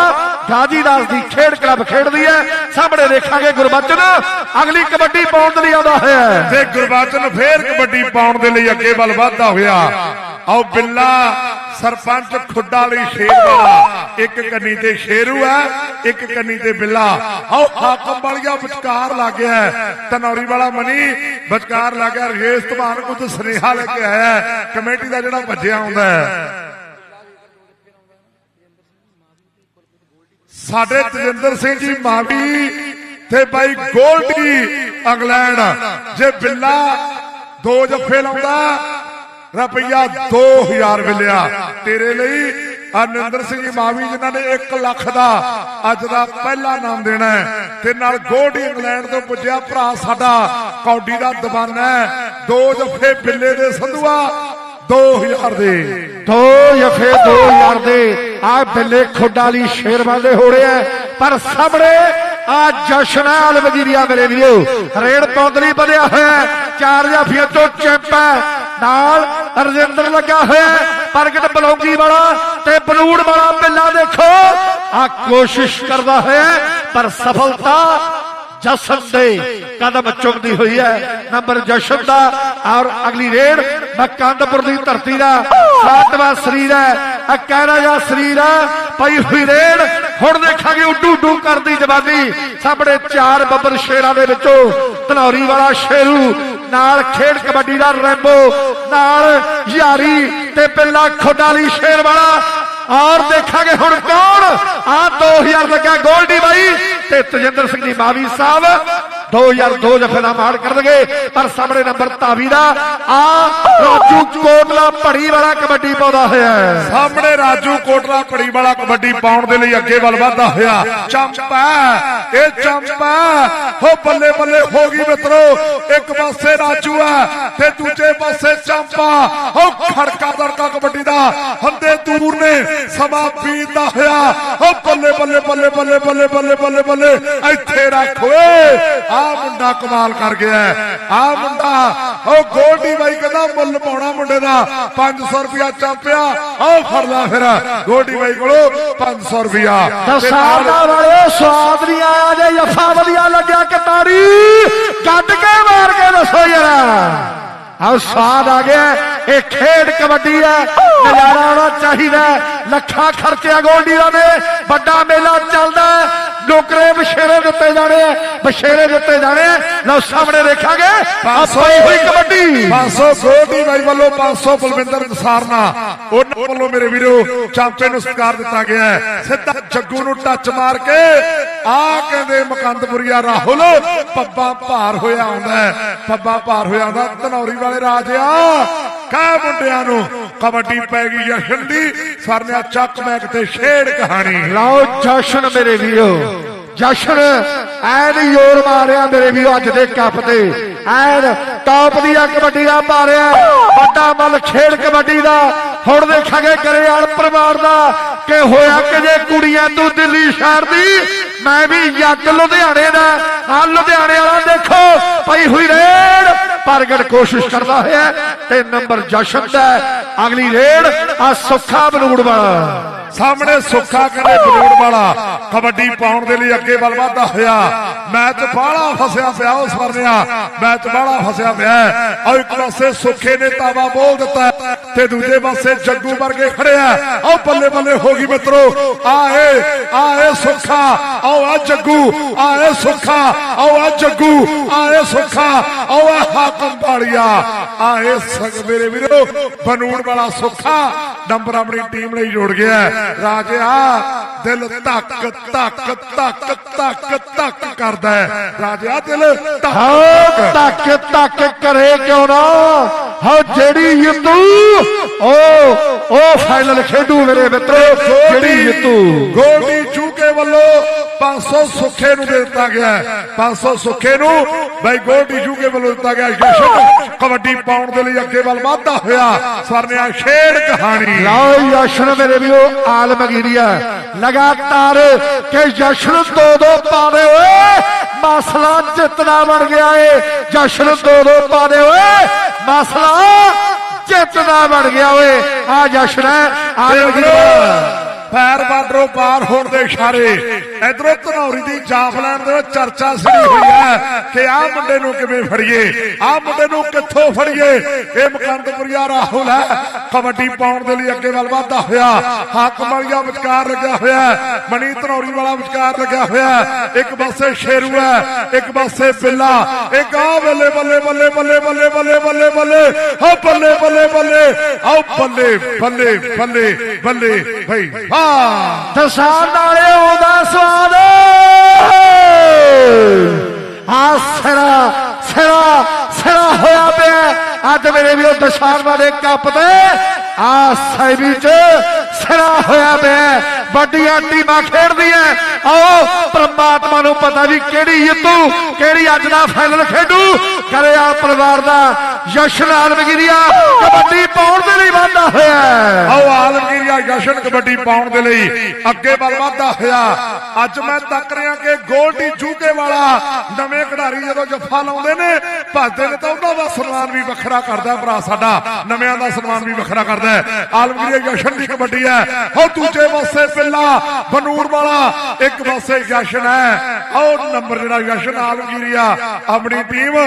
S1: ਗਾਜੀਦਾਸ ਦੀ ਖੇਡ ਕਲੱਬ ਖੇਡਦੀ ਹੈ। ਸਾਹਮਣੇ ਦੇਖਾਂਗੇ ਗੁਰਬਚਨ। ਅਗਲੀ ਕਬੱਡੀ ਪਾਉਣ ਦੇ ਲਈ ਆਉਂਦਾ ਹੋਇਆ
S2: ਤੇ ਗੁਰਬਾਚਨ ਫੇਰ ਕਬੱਡੀ ਪਾਉਣ ਦੇ ਲਈ ਅੱਗੇ ਵੱਲ ਵਧਦਾ ਹੋਇਆ। ਆਓ ਬਿੱਲਾ, ਸਰਪੰਚ ਖੁੱਡਾ ਲਈ ਸ਼ੇਰ ਵਾਲਾ। ਇੱਕ ਕੰਨੀ ਤੇ ਸ਼ੇਰੂ ਹੈ, ਇੱਕ ਕੰਨੀ ਤੇ ਬਿੱਲਾ। ਆਓ ਹਾਕਮ ਵਾਲੀਆ ਵਿਚਕਾਰ ਲੱਗ ਗਿਆ ਹੈ। ਤਨੌਰੀ ਵਾਲਾ ਮਨੀ ਵਿਚਕਾਰ ਲੱਗ ਗਿਆ। ਰੇਸ ਧਮਾਨ ਕੁਝ ਸੁਨੇਹਾ ਲੈ ਕੇ ਆਇਆ ਕਮੇਟੀ ਦਾ ਜਿਹੜਾ ਭੱਜਿਆ ਆਉਂਦਾ ਹੈ ਸਾਡੇ ਤਜਿੰਦਰ ਸਿੰਘ ਜੀ ਮਾਵੀ ਤੇ ਬਾਈ ਗੋਲਡੀ ਇੰਗਲੈਂਡ। ਜੇ ਬਿੱਲਾ ਦੋ ਜੱਫੇ ਲਾਉਂਦਾ, ਰੁਪਈਆ 2000 ਮਿਲਿਆ। ਤੇਰੇ ਲਈ ਅਨੰਦਰ ਸਿੰਘ ਜੀ ਮਾਵੀ ਜਿਨ੍ਹਾਂ ਨੇ 1 ਲੱਖ ਦਾ ਅੱਜ ਦਾ ਪਹਿਲਾ ਨਾਮ ਦੇਣਾ ਤੇ ਨਾਲ ਗੋਲਡੀ ਇੰਗਲੈਂਡ ਤੋਂ ਪੁੱਜਿਆ ਭਰਾ ਸਾਡਾ, ਕੌਡੀ ਦਾ ਦੀਵਾਨਾ ਦੋ ਜੱਫੇ ਬਿੱਲੇ ਦੇ ਸੰਧੂਆ 2000 ਦੇ।
S1: ਦੋ ਜਫੇ 2000 ਦੇ ਆ ਬਿੱਲੇ ਖੁੱਡਾ ਲਈ ਸ਼ੇਰਵਾਂ ਦੇ ਹੋੜੇ ਐ ਪਰ ਸਾਹਮਣੇ ਆ ਜਸ਼ਨ ਹੈ ਵਜ਼ੀਰੀਆ ਮੇਰੇ ਵੀਰੋ। ਰੇਡ ਪੌਂਦਲੀ ਬਣਿਆ ਹੋਇਆ। ਚਾਰ ਜਾਫੀਆਂ ਤੋਂ ਚੈਂਪ ਹੈ। ਨਾਲ ਰਜਿੰਦਰ ਲੱਗਾ ਹੋਇਆ। ਪ੍ਰਗਟ ਬਲੌਂਗੀ ਵਾਲਾ ਤੇ ਬਲੂੜ ਵਾਲਾ ਬਿੱਲਾ ਦੇਖੋ। ਆ ਕੋਸ਼ਿਸ਼ ਕਰਦਾ ਹੈ, ਪਰ ਸਫਲਤਾ ਜਸ਼ਨ ਦੇ ਕਦਮ ਚੁੰਮਦੀ ਹੋਈ ਹੈ। ਨੰਬਰ ਜਸ਼ਨ ਦਾ ਔਰ ਅਗਲੀ ਰੇਡ। ਮਕੰਦਪੁਰ ਦੀ ਧਰਤੀ ਦਾ ਸਾਤਵਾਂ ਸਰੀਰ ਹੈ। ਇਹ ਕਹਿਰਾ ਜਾ ਸਰੀਰ ਹੈ, ਪਈ ਹੋਈ ਰੇਡ। ਹੁਣ ਦੇਖਾਂਗੇ ਉੱਡੂ ਉੱਡੂ ਕਰਦੀ ਜਵਾਨੀ। ਸਾਹਮਣੇ ਚਾਰ ਬੱਬਰ ਸ਼ੇਰਾਂ ਦੇ ਵਿੱਚੋਂ ਧਨੌਰੀ ਵਾਲਾ ਸ਼ੇਰੂ, ਨਾਲ ਖੇਡ ਕਬੱਡੀ ਦਾ ਰੈਂਬੋ, ਨਾਲ ਯਾਰੀ ਤੇ ਪਿੱਲਾ ਖੋਡਾ ਸ਼ੇਰ ਵਾਲਾ। ਔਰ ਦੇਖਾਂਗੇ ਹੁਣ ਕੌਣ? ਆ 2000 ਲੱਗਾ ਗੋਲਡੀ ਬਾਈ ਤੇ ਤਜਿੰਦਰ ਸਿੰਘ ਜੀ ਮਾਵੀ ਸਾਹਿਬ। 2002 ਜਫੇ ਦਾ ਮਾਰ ਕਰਨਗੇ, ਪਰ ਸਾਹਮਣੇ ਨੰਬਰ ਤਾਵੀ ਦਾ ਆ ਰਾਜੂ ਕੋਟਲਾ ਭੜੀ ਵਾਲਾ ਕਬੱਡੀ ਪਾਉਂਦਾ ਹੋਇਆ
S2: ਸਾਹਮਣੇ ਰਾਜੂ ਕੋਟਲਾ ਪੜੀ ਵਾਲਾ ਕਬੱਡੀ ਪਾਉਣ ਦੇ ਲਈ ਅੱਗੇ ਵੱਲ ਵਧਦਾ ਹੋਇਆ। ਚੰਪਾ ਇਹ ਚੰਪਾ ਹੋ। ਬੱਲੇ ਬੱਲੇ ਹੋ ਗਈ ਮਿੱਤਰੋ, ਇੱਕ ਪਾਸੇ ਰਾਜੂ ਆ ਤੇ ਦੂਜੇ ਪਾਸੇ ਚੰਪਾ ਹੋ ਖੜਕਾ ਦੜਕਾ ਕਬੱਡੀ ਦਾ ਹੰਦੇ ਦੂਰ ਨੇ, ਸਮਾਂ ਬੀਤਦਾ ਹੋਇਆ। ਹੋ ਬੱਲੇ ਬੱਲੇ ਬੱਲੇ ਬੱਲੇ ਬੱਲੇ ਬੱਲੇ ਬੱਲੇ ਬੱਲੇ, ਇੱਥੇ ਰੱਖ ਓਏ। ਆ ਮੁੰਡਾ ਕਮਾਲ ਕਰ ਗਿਆ ਆ ਮੁੰਡਾ ਉਹ ਗੋਲਡੀ ਬਾਈ ਕਹਿੰਦਾ ਮੁੱਲ ਪਾਉਣਾ ਮੁੰਡੇ ਦਾ 500 ਰੁਪਿਆ ਚਾਪਿਆ ਆਓ ਫੜ ਲੈ ਫਿਰ। ਗੋਲਡੀ ਬਾਈ ਕੋਲੋਂ 500 ਰੁਪਿਆ
S1: ਦਸਾਰਦਾ ਵਾਲੇ ਸਵਾਦ ਨਹੀਂ ਆਇਆ ਜੇ ਜਫਾ ਵਧੀਆ ਲੱਗਿਆ ਕਟਾਰੀ। ਕੱਢ ਕੇ ਮਾਰ ਕੇ ਦੱਸੋ ਯਾਰ। ਆਹ ਸਵਾਦ ਆ ਗਿਆ ਇਹ ਖੇਡ ਕਬੱਡੀ ਹੈ ਨਜ਼ਾਰਾ ਆਉਣਾ ਚਾਹੀਦਾ। ਲੱਖਾਂ ਖਰਚਿਆ ਗੋਲਡੀ ਦਾ ਨੇ। ਵੱਡਾ ਮੇਲਾ ਚੱਲਦਾ। ਨੌਕਰੇ ਬਸ਼ੇਰੇ ਦਿੱਤੇ ਜਾਣੇ ਆ ਬਸ਼ੇਰੇ ਦਿੱਤੇ ਜਾਣੇ ਆ। ਲਓ ਸਾਹਮਣੇ ਦੇਖਾਂਗੇ ਆ ਪਈ ਹੋਈ ਕਬੱਡੀ
S2: 500 ਗੋਲਡੀ ਬਾਈ ਵੱਲੋਂ 500 ਬਲਵਿੰਦਰ ਨਸਾਰਨਾ ਉਹਨਾਂ ਵੱਲੋਂ ਮੇਰੇ ਵੀਰੋ ਚਾਂਪੇ ਨੂੰ ਸਤਿਕਾਰ ਦਿੱਤਾ ਗਿਆ ਹੈ। ਸਿੱਧਾ ਜੱਗੂ ਨੂੰ ਟੱਚ ਮਾਰ ਕੇ ਆ ਕਹਿੰਦੇ ਮਕੰਦਪੁਰੀਆ ਰਾਹੁਲ, ਪੱਬਾ ਭਾਰ ਹੋਇਆ ਆਉਂਦਾ ਪੱਬਾ ਭਾਰ ਹੋਇਆ ਆਉਂਦਾ, ਧਨੌਰੀ ਵਾਲੇ ਰਾਜਿਆ ਕਾ ਮੁੰਡਿਆਂ ਨੂੰ, ਕਬੱਡੀ ਪੈ ਗਈ ਜਸ਼ਨ ਦੀ ਸਰਨਿਆ ਚੱਕ ਮੈਕ ਤੇ ਛੇੜ ਕਹਾਣੀ।
S1: ਲਾਓ ਜਸ਼ਨ ਮੇਰੇ ਵੀਰੋ। ਜਸ਼ਨ, ਐਨ ਯੋਰ ਮਾਰਿਆ ਮੇਰੇ ਵੀਰੋ ਅੱਜ ਦੇ ਕੱਪ ਤੇ। ਐਨ ਟੌਪ ਦੀ ਆ ਮਾਰਿਆ। ਵੱਡਾ ਮੱਲ ਖੇਡ ਕਬੱਡੀ ਦਾ। ਹੁਣ ਦੇਖਾਂਗੇ ਗਰੇਵਾਲ ਪਰਿਵਾਰ ਦਾ ਕਿ ਹੋਇਆ ਕਿ ਜੇ ਕੁੜੀਆਂ ਤੂੰ ਦਿੱਲੀ ਸ਼ਹਿਰ ਦੀ। ਮੈਂ ਵੀ ਯੱਗ ਲੁਧਿਆਣੇ ਦਾ। ਆ ਲੁਧਿਆਣੇ ਵਾਲਾ ਦੇਖੋ, ਪਈ ਹੋਈ ਰੇਡ। ਪ੍ਰਗਟ ਕੋਸ਼ਿਸ਼ ਕਰਦਾ ਹੋਇਆ ਤੇ ਨੰਬਰ ਜਸ਼ਨ ਦਾ। ਅਗਲੀ ਰੇਡ ਆ ਸੁੱਖਾ ਬਨੂੜ ਵਾਲਾ।
S2: ਸਾਹਮਣੇ ਸੁੱਖਾ ਕਹਿੰਦੇ ਬਰੋੜ ਵਾਲਾ। ਕਬੱਡੀ ਪਾਉਣ ਦੇ ਲਈ ਅੱਗੇ ਵੱਲ ਵਧਦਾ ਹੋਇਆ। ਮੈਚ ਬਾਹਲਾ ਫਸਿਆ ਪਿਆ ਉਸ ਵਰਨਿਆ। ਮੈਚ ਬਾਹਲਾ ਫਸਿਆ ਪਿਆ। ਔਰ ਇੱਕ ਪਾਸੇ ਸੁੱਖੇ ਨੇ ਤਾਵਾ ਬੋਲ ਦਿੱਤਾ ਤੇ ਦੂਜੇ ਪਾਸੇ ਜੱਗੂ ਵਰਗੇ ਖੜਿਆ ਆਓ ਬੱਲੇ ਬੱਲੇ ਹੋ ਗਈ ਮਿੱਤਰੋ। ਆਏ ਆਏ ਸੁੱਖਾ। ਆਓ ਆ ਜੱਗੂ। ਆਏ ਸੁੱਖਾ। ਆਓ ਆ ਜੱਗੂ। ਆਏ ਸੁੱਖਾ। ਆਓ ਆ ਹਾਕਮ ਬਾੜੀਆ ਆਏ ਸਗ ਮੇਰੇ ਵੀਰੋ ਬਨੂੜ ਵਾਲਾ ਸੁੱਖਾ। ਨੰਬਰ ਆਪਣੀ ਟੀਮ ਲਈ ਜੋੜ ਗਿਆ راجا دل تک تک تک تک تک
S1: کردا
S2: راجا
S1: دل تک ہاں، تک تک کرے کیوں نہ؟ ہا جڑی یتو فائنل کھیڈو میرے مترو جڑی
S2: یتو۔ چوکے والو 500 ਸੁੱਖੇ ਨੂੰ ਦੇ ਦਿੱਤਾ ਗਿਆ 500 ਸੁੱਖੇ ਨੂੰ ਬਾਈ ਗੋਲਡੀ ਚੂਕੇ ਵੱਲੋਂ ਦਿੱਤਾ ਗਿਆ ਜਸ਼ਨ ਕਬੱਡੀ ਪਾਉਣ ਦੇ ਲਈ ਅੱਗੇ ਵੱਲ ਵਧਦਾ ਹੋਇਆ ਸਰਨਿਆ ਖੇਡ ਕਹਾਣੀ।
S1: ਲਓ ਜਸ਼ਨ ਮੇਰੇ ਵੀਰੋ ਆਲਮਗੀਰੀਆ ਲਗਾਤਾਰ ਕਿ ਜਸ਼ਨ ਦੋ ਦੋ ਪਾਦੇ ਓਏ, ਮਸਲਾ ਜਿੱਤਣਾ ਬਣ ਗਿਆ ਏ। ਜਸ਼ਨ ਦੋ ਦੋ ਪਾਦੇ ਓਏ, ਮਸਲਾ ਜਿੱਤਣਾ ਬਣ ਗਿਆ ਓਏ। ਆ ਜਸ਼ਨ ਹੈ
S2: ਪੈਰ ਬਾਡਰੋਂ ਪਾਰ ਹੋਣ ਦੇ ਇਸ਼ਾਰੇ। ਇਧਰੋਂ ਧਨੌਰੀ ਦੀ ਜਾਫਲੈਨ ਦੇ ਵਿੱਚ ਚਰਚਾ ਛਿੜੀ ਹੋਈ ਹੈ ਕਿ ਆਹ ਮੁੰਡੇ ਨੂੰ ਕਿਵੇਂ ਫੜੀਏ? ਆਹ ਮੁੰਡੇ ਨੂੰ ਕਿੱਥੋਂ ਫੜੀਏ? ਇਹ ਮੁਕੰਦਪੁਰੀਆ ਰਾਹੁਲ ਹੈ। ਕਬੱਡੀ ਪਾਉਣ ਦੇ ਲਈ ਅੱਗੇ ਵੱਲ ਵਧਦਾ ਹੋਇਆ। ਹੱਕ ਮਲਿਆ ਵਿਚਕਾਰ ਲੱਗਿਆ ਹੋਇਆ ਹੈ। ਮਣੀ ਧਨੌਰੀ ਵਾਲਾ ਵਿਚਕਾਰ ਲੱਗਿਆ ਹੋਇਆ ਹੈ। ਇੱਕ ਪਾਸੇ ਸ਼ੇਰੂ ਹੈ, ਇੱਕ ਪਾਸੇ ਬਿੱਲਾ। ਇੱਕ ਆ ਬੱਲੇ ਬੱਲੇ ਬੱਲੇ ਬੱਲੇ ਬੱਲੇ ਬੱਲੇ ਬੱਲੇ ਬੱਲੇ। ਹਾ ਬੱਲੇ ਬੱਲੇ ਬੱਲੇ। ਆਓ ਬੱਲੇ ਬੱਲੇ ਬੱਲੇ ਬੱਲੇ। ਭਈ ਵਾਹ।
S1: ਦਸਾਂ ਨਾਲੇ ਆਉਂਦਾ ਸਵਾਦ। ਆ ਸਿਰਾ ਸਿਰਾ ਸਿਰਾ ਹੋਇਆ ਪਿਆ ਅੱਜ ਮੇਰੇ ਵੀਰੋ ਦਸਾਂ ਦੇ ਕੱਪ ਤੇ ਆ ਸਾਈਬੀ ਚ ਸਿਰਾ ਹੋਇਆ ਪਿਆ ਵੱਡੀਆਂ ਟੀਮਾਂ ਖੇਡਦੀਆਂ ਆਓ, ਪ੍ਰਮਾਤਮਾ ਨੂੰ ਪਤਾ ਵੀ ਕਿਹੜੀ ਜਿੱਤੂ ਕਿਹੜੀ ਅੱਜ ਦਾ ਫਾਈਨਲ ਖੇਡੂ। ਕਰਿਆ ਪਰਿਵਾਰ ਦਾ ਯਸ਼ਨ ਆਲਮਗੀਰੀਆ, ਕਬੱਡੀ ਪਾਉਣ ਦੇ ਲਈ ਵਾਧਾ ਹੋਇਆ
S2: ਆਓ ਆਲਮਗੀਰੀਆ, ਜਸ਼ਨ ਕਬੱਡੀ ਪਾਉਣ ਦੇ ਲਈ ਅੱਗੇ ਵੱਲ ਵਧਦਾ ਹੋਇਆ। ਅੱਜ ਮੈਂ ਤੱਕ ਰਿਹਾ ਕਿ ਗੋਲਡੀ ਜੂਕੇ ਵਾਲਾ ਨਵੇਂ ਖਿਡਾਰੀ ਜਦੋਂ ਜੱਫਾ ਲਾਉਂਦੇ ਨੇ, ਭੱਜਦੇ ਨੇ ਤਾਂ ਉਹਨਾਂ ਦਾ ਸਨਮਾਨ ਵੀ ਵੱਖਰਾ ਕਰਦਾ ਭਰਾ ਸਾਡਾ। ਨਵਿਆਂ ਦਾ ਸਨਮਾਨ ਵੀ ਵੱਖਰਾ ਕਰਦਾ ਹੈ। ਆਲਮਗੀਰੀਆ, ਜਸ਼ਨ ਦੀ ਕਬੱਡੀ ਹੈ। ਹੋ ਦੂਜੇ ਪਾਸੇ ਪਿੱਲਾ, ਬਨੂਰ ਵਾਲਾ, ਇੱਕ ਪਾਸੇ ਜਸ਼ਨ ਹੈ। ਆਓ ਨੰਬਰ ਜਿਹੜਾ ਜਸ਼ਨ, ਆਲਮਗੀਰੀਆ, ਆਪਣੀ ਟੀਮ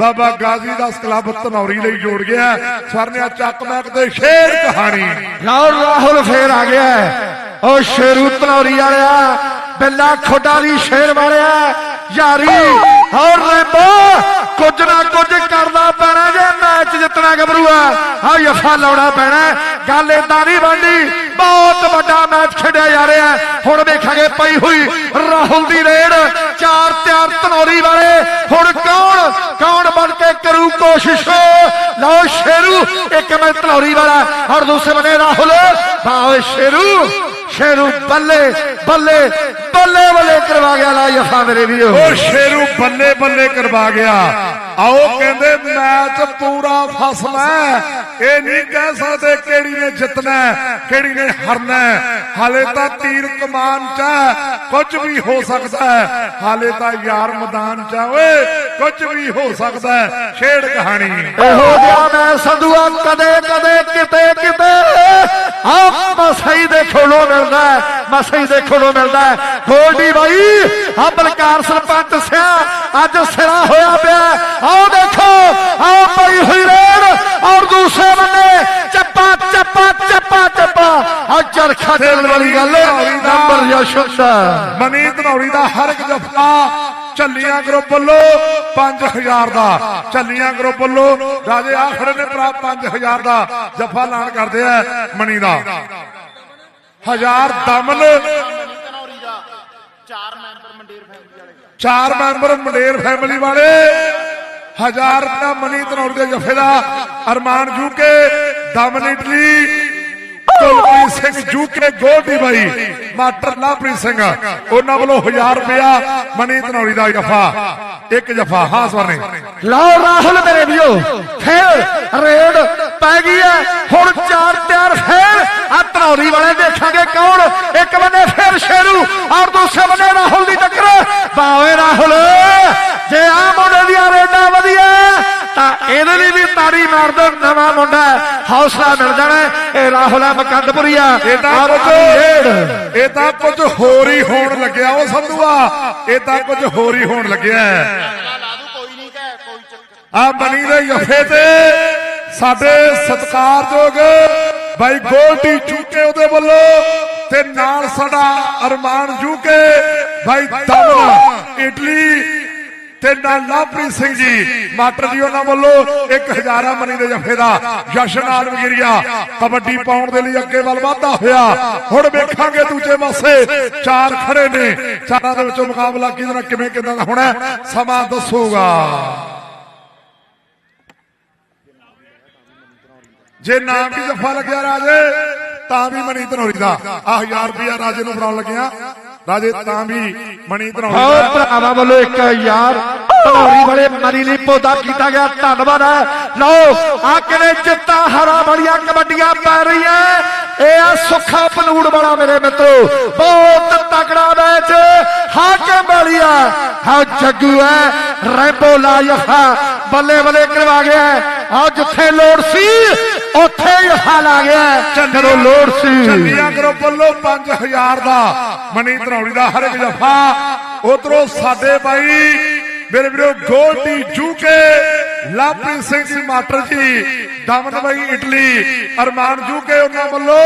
S2: ਬਾਬਾ ਗਾਜ਼ੀ ਦਾ ਕਲੱਬ ਧਨੌਰੀ ਲਈ ਜੋੜ ਗਿਆ ਸਰਨਿਆ ਚੱਕ ਮੈਕ ਦੇ ਸ਼ੇਰ ਕਹਾਣੀ
S1: ਲਓ ਰਾਹੁਲ ਫੇਰ ਆ ਗਿਆ ਹੈ। ਉਹ ਸ਼ੇਰੂ ਧਨੌਰੀ ਵਾਲਿਆ, ਬਿੱਲਾ ਖੋਡਾ ਸ਼ੇਰ ਵਾਲਿਆ, ਯਾਰੀ ਹੋਰ ਰੈਂਬੋ ਕੁਝ ਨਾ ਕੁਝ ਕਰਦਾ ਪੈਣਾ ਜੇ ਮੈਚ ਜਿੱਤਣਾ ਗੱਭਰੂ ਆ ਯਫਾ ਲਾਉਣਾ ਪੈਣਾ ਗੱਲ ਏਦਾਂ ਨਹੀਂ ਬਣਦੀ। ਬਹੁਤ ਵੱਡਾ ਮੈਚ ਖੇਡਿਆ ਜਾ ਰਿਹਾ ਹੁਣ ਵੇਖਾਂਗੇ ਪਈ ਹੋਈ ਰਾਹੁਲ ਦੀ ਰੇਡ। ਚਾਰ ਤਿਆਰ ਧਨੌਰੀ ਵਾਲੇ। ਹੁਣ ਕੌਣ ਕੌਣ ਬਣ ਕੇ ਕਰੂ ਕੋਸ਼ਿਸ਼? ਲਓ ਸ਼ੇਰੂ, ਇੱਕ ਮੈਂ ਧਨੌਰੀ ਵਾਲਾ ਔਰ ਦੂਸਰੇ ਬਨੇ ਰਾਹੁਲ। ਬਾਵੇ ਸ਼ੇਰੂ ਸ਼ੇਰੂ ਬੱਲੇ ਬੱਲੇ بلے بلے کروا گیا لا یفا
S2: میرے بھی او شیرو بلے بلے کروا گیا۔ آؤ کہندے میچ پورا فاصلہ ہے۔ اے نہیں کہہ سکدے کیڑی نے جتنا ہے کیڑی نے ہرنا ہے۔ حالے تا تیر کمان چا کچھ بھی ہو سکتا ہے۔ حالے تا یار میدان چا کچھ بھی ہو سکتا ہے۔ چھیڑ کہانی۔ اے
S1: ہو گیا میں سدوا کدے کدے کتے کتے۔ آپ مسیح دے کھڑو ملدا ہے مسیح دے کھڑو ملدا ہے۔ ਗੋਲਡੀ ਬਾਈ। ਆ ਬਲਕਾਰ ਸਰਪੰਚ ਸਿਆ ਅੱਜ ਸਿਰਾ ਹੋਇਆ ਪਿਆ। ਆਓ ਦੇਖੋ ਆਓ ਪਈ ਹੋਈ ਰੇਡ। ਔਰ ਦੂਸਰੇ ਬੰਨੇ ਚੱਪਾ ਚੱਪਾ ਚੱਪਾ ਚੱਪਾ। ਆ ਚਰਖਾ ਚੱਲਣ ਵਾਲੀ ਗੱਲ ਨੰਬਰ ਯਸ਼ੁਦ ਦਾ
S2: ਮਨੀ ਧਨੌਰੀ ਦਾ ਹਰ ਇੱਕ ਜਫਾ ਚੱਲੀਆਂ ਗਰੁੱਪ ਵੱਲੋਂ 5000 ਦਾ। ਚੱਲੀਆਂ ਗਰੁੱਪ ਵੱਲੋਂ ਰਾਜੇ ਆ ਖੜੇ ਨੇ ਭਰਾ 5000 ਦਾ ਜਫਾ ਐਲਾਨ ਕਰਦੇ ਆ ਮਨੀ ਦਾ। ਹਜ਼ਾਰ ਦਮਨ
S3: ਚਾਰ ਮੈਂਬਰ ਮੰਡੇਰ ਫੈਮਿਲੀ ਵਾਲੇ।
S2: ਚਾਰ ਮੈਂਬਰ ਮੰਡੇਰ ਫੈਮਿਲੀ ਵਾਲੇ, ਹਜ਼ਾਰ ਰੁਪਇਆ ਮਨੀ ਧਨੌਰੀ ਦੇ ਜਫੇ ਦਾ ਅਰਮਾਨ ਜੂਕੇ ਦਮਨ ਇਟਲੀ ਕੁਲਪ੍ਰੀਤ ਸਿੰਘ ਜੂਕੇ ਗੋਲਡੀ ਬਾਈ ਮਾਸਟਰ ਲਾਪ੍ਰੀਤ ਸਿੰਘ। ਉਹਨਾਂ ਵੱਲੋਂ 1000 ਰੁਪਇਆ ਮਨੀ ਧਨੌਰੀ ਦਾ ਜਫਾ, ਇੱਕ ਜਫਾ, ਹਾਂ ਸਵਰਨੇ।
S1: ਲਓ ਰਾਹੁਲ ਮੇਰੇ ਵੀਓ ਫਿਰ ਰੇਡ ਪੈ ਗਈ ਹੈ। ਹੁਣ ਚਾਰ ਤਿਆਰ ਆ ਧਨੌਰੀ ਵਾਲੇ ਦੇਖਾਂਗੇ ਕੌਣ। ਇੱਕ ਬੰਨੇ ਫੇਰ ਸ਼ੇਰੂ, ਔਰ ਦੂਸਰੇ ਬੰਨੇ ਰਾਹੁਲ ਦੀ ਟੱਕਰ। ਬਾਵੇ ਰਾਹੁਲ, ਜੇ ਆ ਮੁੰਡੇ ਦੀਆਂ ਰੇਡਾਂ ਵਧੀਆ ਤਾਂ ਇਹਦੇ ਲਈ ਵੀ ਤਾੜੀ ਮਾਰ ਦੋ ਨਵਾਂ ਮੁੰਡਾ। ਹੌਸਲਾ ਮਿਲ ਜਾਣਾ। ਇਹ ਰਾਹੁਲ ਹੈ ਮਕੰਦਪੁਰੀਆ
S2: ਇਹ ਤਾਂ ਕੁਝ ਇਹ ਤਾਂ ਕੁਝ ਹੋਰ ਹੀ ਹੋਣ ਲੱਗਿਆ ਉਹ ਸੰਧੂਆ ਇਹ ਤਾਂ ਕੁਝ ਹੋਰ ਹੀ ਹੋਣ ਲੱਗਿਆ ਆ ਬਣੀ ਦੇ ਜਫੇ ਤੇ ਸਾਡੇ ਸਤਿਕਾਰਯੋਗ ਬਾਈ ਗੋਲਡੀ ਚੂਕੇ ਉਹਦੇ ਵੱਲੋਂ ਤੇ ਨਾਲ ਸਾਡਾ ਅਰਮਾਨ ਜੂਕੇ ਬਾਈ ਦਮਨ ਇਟਲੀ ਤੇ ਨਾਲ ਲਵਪ੍ਰੀਤ ਸਿੰਘ ਜੀ ਮਾਟਰ ਜੀ ਉਹਨਾਂ ਵੱਲੋਂ ਇੱਕ ਹਜ਼ਾਰਾਂ ਮਨੀ ਦੇ ਜਫੇ ਦਾ ਜਸ਼ਨ ਆਲਮਗੀਰੀਆ ਕਬੱਡੀ ਪਾਉਣ ਦੇ ਲਈ ਅੱਗੇ ਵੱਲ ਵਾਧਾ ਹੋਇਆ। ਹੁਣ ਵੇਖਾਂਗੇ ਦੂਜੇ ਪਾਸੇ, ਚਾਰ ਖੜੇ ਨੇ। ਚਾਰਾਂ ਦੇ ਵਿੱਚੋਂ ਮੁਕਾਬਲਾ ਕਿਹਦੇ ਨਾਲ ਕਿਵੇਂ ਕਿਦਾਂ ਦਾ ਹੋਣਾ, ਸਮਾਂ ਦੱਸੂਗਾ। ਜੇ ਨਾਮ ਵੀ ਜਫਾ ਲੱਗਿਆ ਰਾਜੇ, ਤਾਂ ਵੀ ਮਨੀ ਧਨੋਰੀ ਦਾ। ਆ 1000 ਰੁਪਿਆ ਰਾਜੇ ਨੂੰ ਫੜਾਉਣ ਲੱਗਿਆ। ਰਾਜੇ, ਤਾਂ ਵੀ ਮਣੀ ਧਨੋਰੀ ਦਾ।
S1: ਭਰਾਵਾਂ ਵੱਲੋਂ ਇੱਕ ਯਾਰ ਧਨੌਰੀ ਵਾਲੇ ਮਰੀ ਲਈ ਪੌਦਾ ਕੀਤਾ ਗਿਆ ਧੰਨਵਾਦ। ਹੈ ਲਓ ਆ ਕਿਨੇ ਜਿੱਤਾ ਹਰਾ ਬੜੀਆਂ ਕਬੱਡੀਆਂ ਪੈ ਰਹੀਆਂ। ਇਹ ਆ ਸੁੱਖਾ ਪਨੂੜ ਵਾਲਾ ਮੇਰੇ ਮਿੱਤਰੋ। ਬਹੁਤ ਤਕੜਾ ਮੈਚ। ਹਾਕਮ ਵਾਲੀਆ ਹਾਂ ਜੱਗੂ ਹੈ ਰੈਂਬੋ ਲਾਇਫਾ ਬੱਲੇ ਬੱਲੇ ਕਰਵਾ ਗਿਆ। ਆ ਜਿੱਥੇ ਲੋੜ ਸੀ ਉੱਥੇ ਹੀ ਹਾਲ ਆ ਗਿਆ। ਜਦੋਂ ਲੋੜ ਸੀ।
S2: ਚੰਡੀਆਂ ਗਰੁੱਪ ਵੱਲੋਂ 5000 ਦਾ। ਮਣੀ ਧਨੌਰੀ ਦਾ ਹਰ ਇੱਕ ਜਫਾ। ਉਧਰੋਂ ਸਾਡੇ ਬਾਈ ਮੇਰੇ ਵੀਰੋ, ਗੋਲਡੀ ਜੂਕੇ, ਲਾਪਰੀ ਸਿੰਘ ਜੀ ਮਾਸਟਰ ਜੀ, ਦਮਨ ਬਾਈ ਇਟਲੀ, ਅਰਮਾਨ ਜੂਕੇ, ਉਹਨਾਂ ਵੱਲੋਂ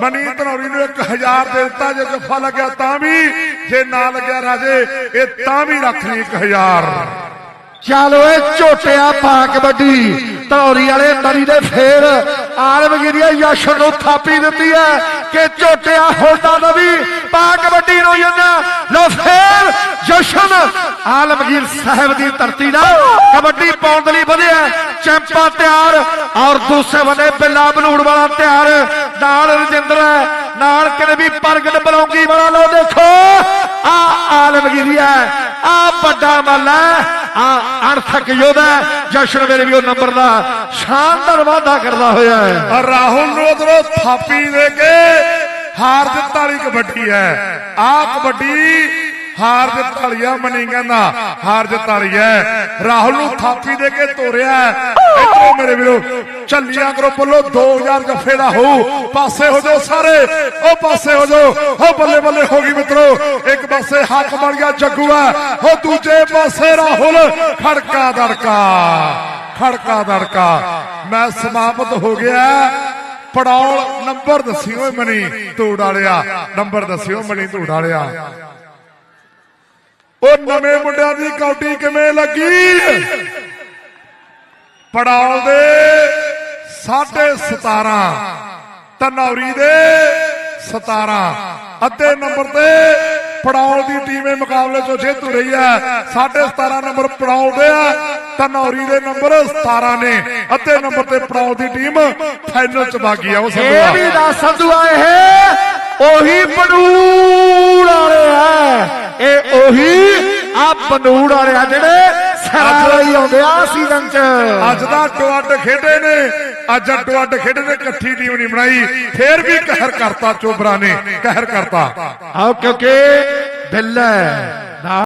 S2: ਮਣੀ ਧਨੌਰੀ ਨੂੰ 1000 ਦੇ ਦਿੱਤਾ, ਜੇ ਜਫਾ ਲੱਗਿਆ ਤਾਂ ਵੀ, ਜੇ ਨਾ ਲੱਗਿਆ ਰਾਜੇ, ਇਹ ਤਾਂ ਵੀ ਰੱਖ ਲਈ 1000
S1: ਚੱਲ ਓਏ, ਝੋਟਿਆ ਪਾ ਕਬੱਡੀ ਧੌਰੀ ਵਾਲੇ ਮਰੀ ਦੇ ਫੇਰ ਆਲਮਗੀਰੀਆ ਯਸ਼ ਨੂੰ ਥਾਪੀ ਦਿੱਤੀ ਹੈ, ਕਿ ਝੋਟਿਆ ਹੋਲਦਾ ਨਵੀ ਪਾ ਕਬੱਡੀ ਨੂੰ ਜੰਨਾ ਲੋ ਫੇਰ ਜਸ਼ਨ ਆਲਮਗੀਰ ਸਾਹਿਬ ਦੀ ਧਰਤੀ ਦਾ ਕਬੱਡੀ ਪਾਉਣ ਦੇ ਲਈ ਵਧਿਆ ਚੈਂਪਾ ਤਿਆਰ ਔਰ ਦੂਸਰੇ ਬੰਨੇ ਬਿੱਲਾ ਬਲੂੜ ਵਾਲਾ ਤਿਆਰ। ਨਾਲ ਰਜਿੰਦਰ ਨਾਲ ਕਿਤੇ ਵੀ ਪ੍ਰਗਟ ਬਲੌਂਗੀ ਵਾਲਾ ਲੋ ਦੇਖੋ। ਆ ਆਲਮਗੀਰੀਆ ਆ ਵੱਡਾ ਮੱਲ ਹੈ। ਆ ਅਣਥਕ ਯੋਧਾ ਹੈ। ਜਸ਼ਨ ਮੇਰੇ ਵੀ ਉਹ ਨੰਬਰ ਦਾ ਸ਼ਾਨਦਾਰ ਵਾਅਦਾ ਕਰਦਾ ਹੋਇਆ ਹੈ।
S2: ਔਰ ਰਾਹੁਲ ਨੂੰ ਉਧਰੋਂ ਥਾਪੀ ਦੇ ਕੇ ਹਾਰ ਦਿੱਤਾ ਵਾਲੀ ਕਬੱਡੀ ਹੈ। ਆ ਕਬੱਡੀ ਹਾਰ ਜਿੱਤ ਵਾਲੀ ਆ ਮਨੀ ਕਹਿੰਦਾ, ਹਾਰ ਜਿੱਤ ਵਾਲੀ ਰਾਹੁਲ ਨੂੰ ਥਾਪੀ ਦੇ ਕੇ ਤੋਰਿਆ ਇਧਰੋਂ ਮੇਰੇ ਵੀਰੋ ਚੱਲੀਆਂ ਗਰੁੱਪ ਵੱਲੋਂ 2000 ਜੱਫੇ ਦਾ ਹੋਊ। ਪਾਸੇ ਹੋ ਜਾਓ ਸਾਰੇ। ਉਹ ਪਾਸੇ ਹੋ ਜਾਓ। ਉਹ ਬੱਲੇ ਬੱਲੇ ਹੋ ਗਈ ਮਿੱਤਰੋ। ਇੱਕ ਪਾਸੇ ਹੱਕ ਬਣ ਗਿਆ ਜੱਗੂ ਆ ਉਹ ਦੂਜੇ ਪਾਸੇ ਰਾਹੁਲ। ਖੜਕਾ ਦੜਕਾ। ਖੜਕਾ ਦੜਕਾ। ਮੈਂ ਸਮਾਪਤ ਹੋ ਗਿਆ। ਪੜੌਲ ਨੰਬਰ ਦੱਸਿਓ ਮਨੀ ਧੂੜ ਵਾਲਿਆ। ਨੰਬਰ ਦੱਸਿਓ ਮਨੀ ਧੂੜ ਵਾਲਿਆ। ਉਹ ਨਵੇਂ ਮੁੰਡਿਆਂ ਦੀ ਕੌਡੀ ਕਿਵੇਂ ਲੱਗੀ? ਪੜੌਲ ਦੇ 17.5 ਤਨੌਰੀ ਦੇ 17 ਅੱਧੇ ਨੰਬਰ ਤੇ ਪੜੌਲ ਦੀ ਟੀਮ ਇਹ ਮੁਕਾਬਲੇ ਚੋਂ ਜੇਤੂ ਰਹੀ ਹੈ। 17.5 ਨੰਬਰ ਪੜੌਲ ਦੇ ਆ, ਤਨੌਰੀ ਦੇ ਨੰਬਰ 17 ਨੇ ਅੱਧੇ ਨੰਬਰ ਤੇ ਪੜੌਲ ਦੀ ਟੀਮ ਫਾਈਨਲ ਚ ਬਾਗੀ ਆ। ਉਹ
S1: ਇਹ ਵੀ ਦੱਸ ਸੰਧੂਆ ਇਹ ਉਹੀ ਬਨੂੜ ਵਾਲੇ ਹੈ ਇਹ ਉਹੀ ਆ ਬਨੂੜ ਵਾਲੇ ਆ ਜਿਹੜੇ ਸਰਾਂ ਲਈ ਆਉਂਦੇ ਆ ਸੀਜ਼ਨ ਚ।
S2: ਅੱਜ ਦਾ ਅੱਡ ਖੇਡੇ ਨੇ। ਅੱਜ ਅੱਡ ਖੇਡੇ ਨੇ ਇਕੱਠੀ ਟੀਮ ਨਹੀਂ ਬਣਾਈ। ਫੇਰ ਵੀ ਕਹਿਰ ਕਰਤਾ ਚੋਬਰਾ ਨੇ ਕਹਿਰ ਕਰਤਾ।
S1: ਆਓ ਕਿਉਂਕਿ ਬਿੱਲਾ।